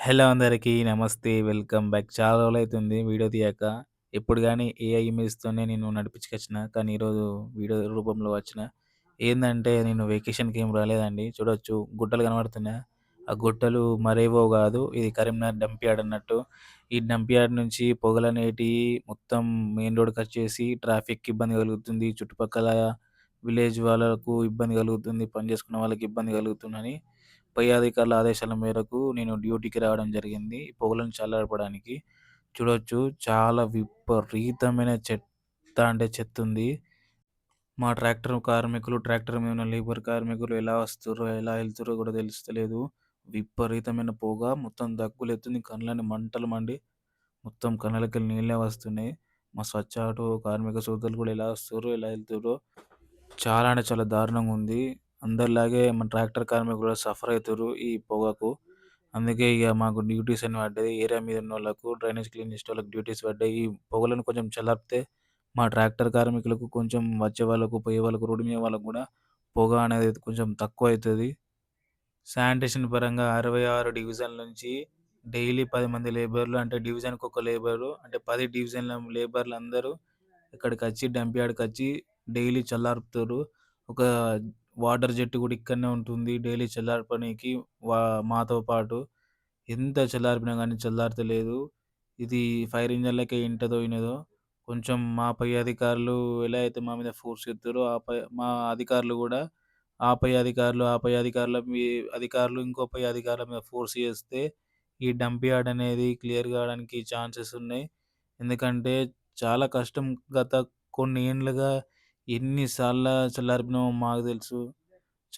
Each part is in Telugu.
హలో అందరికీ నమస్తే. Welcome back. చాలా రోజులైతుంది వీడియో తీయక. ఎప్పుడు కానీ ఏఐ ఇమేజ్‌తోనే నేను నడిపించుకొచ్చిన. కానీ ఈరోజు వీడియో రూపంలో వచ్చిన. ఏంటంటే నేను వెకేషన్‌కి ఏం రాలేదండి. చూడొచ్చు గుట్టలు కనబడుతున్నాయి ఆ గుట్టలు మరేవో కాదు ఇది కరీంనగర్ డంప్యార్డ్ అన్నట్టు. ఈ డంప్యార్డ్ నుంచి పొగలనేటి మొత్తం మెయిన్ రోడ్‌కొచ్చేసి ట్రాఫిక్‌కి ఇబ్బంది కలుగుతుంది. చుట్టుపక్కల విలేజ్ వాళ్ళకు ఇబ్బంది కలుగుతుంది. పని చేసుకున్న వాళ్ళకి ఇబ్బంది కలుగుతుందని పై అధికారుల ఆదేశాల మేరకు నేను డ్యూటీకి రావడం జరిగింది. ఈ పొగలను చల్లార్పడానికి. చూడొచ్చు చాలా విపరీతమైన చెత్త అంటే చెత్తుంది. మా ట్రాక్టర్ కార్మికులు, ట్రాక్టర్ మీద ఉన్న లేబర్ కార్మికులు ఎలా వస్తుర్రో, ఎలా వెళ్తారో కూడా తెలుస్తలేదు. విపరీతమైన పొగ మొత్తం దగ్గులు ఎత్తుంది కళ్ళని మంటలు మండి మొత్తం కళ్ళకి నీళ్ళే వస్తున్నాయి. మా స్వచ్ఛ ఆటో కార్మిక సోదరులు కూడా ఎలా వస్తారో ఎలా వెళ్తారో చాలా అంటే చాలా దారుణంగా ఉంది అందరిలాగే మన ట్రాక్టర్ కార్మికులు కూడా సఫర్ అవుతారు ఈ పొగకు. అందుకే ఇక మాకు డ్యూటీస్ అని పడ్డాయి ఏరియా మీద ఉన్న వాళ్ళకు డ్రైనేజ్ క్లీన్ చేసేటోళ్ళకి డ్యూటీస్ పడ్డాయి. ఈ పొగలను కొంచెం చల్లార్పితే మా ట్రాక్టర్ కార్మికులకు కొంచెం వచ్చే వాళ్ళకు, పోయే వాళ్ళకు, రోడ్డు మీద వాళ్ళకు కూడా పొగ అనేది కొంచెం తక్కువ అవుతుంది శానిటేషన్ పరంగా 66 డివిజన్ల నుంచి డైలీ పది మంది లేబర్లు అంటే డివిజన్‌కి ఒక లేబరు అంటే పది డివిజన్ల ఇక్కడికి వచ్చి డంప్ యార్డ్‌కచ్చి డైలీ చల్లార్పుతారు ఒక వాటర్ జెట్ కూడా ఇక్కడనే ఉంటుంది. డైలీ చల్లార్పనీకి వా మాతో పాటు. ఎంత చల్లార్పినా కానీ చల్లారతలేదు. ఇది ఫైర్ ఇంజన్లకే ఇంటదో ఇనదో. కొంచెం మా పై అధికారులు ఎలా అయితే మా మీద ఫోర్స్ చేస్తారో ఆ పై మా అధికారులు కూడా ఆ పై అధికారులు, ఆ పై అధికారుల మీ అధికారులు ఇంకో పై అధికారుల మీద ఫోర్స్ చేస్తే ఈ డంప్ యార్డ్ అనేది క్లియర్ కావడానికి ఛాన్సెస్ ఉన్నాయి. ఎందుకంటే చాలా కష్టం. గత కొన్ని ఏండ్లుగా ఎన్నిసార్లు సార్ల మాకు తెలుసు.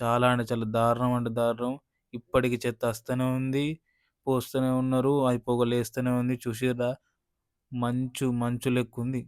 చాలా అంటే చాలా దారుణం అంటే దారుణం. ఇప్పటికి చెత్త వస్తూనే ఉంది. పోస్తూనే ఉన్నారు. అది పొగ లేస్తూనే ఉంది. చూసిర్రా? మంచు మంచు లెక్కుంది.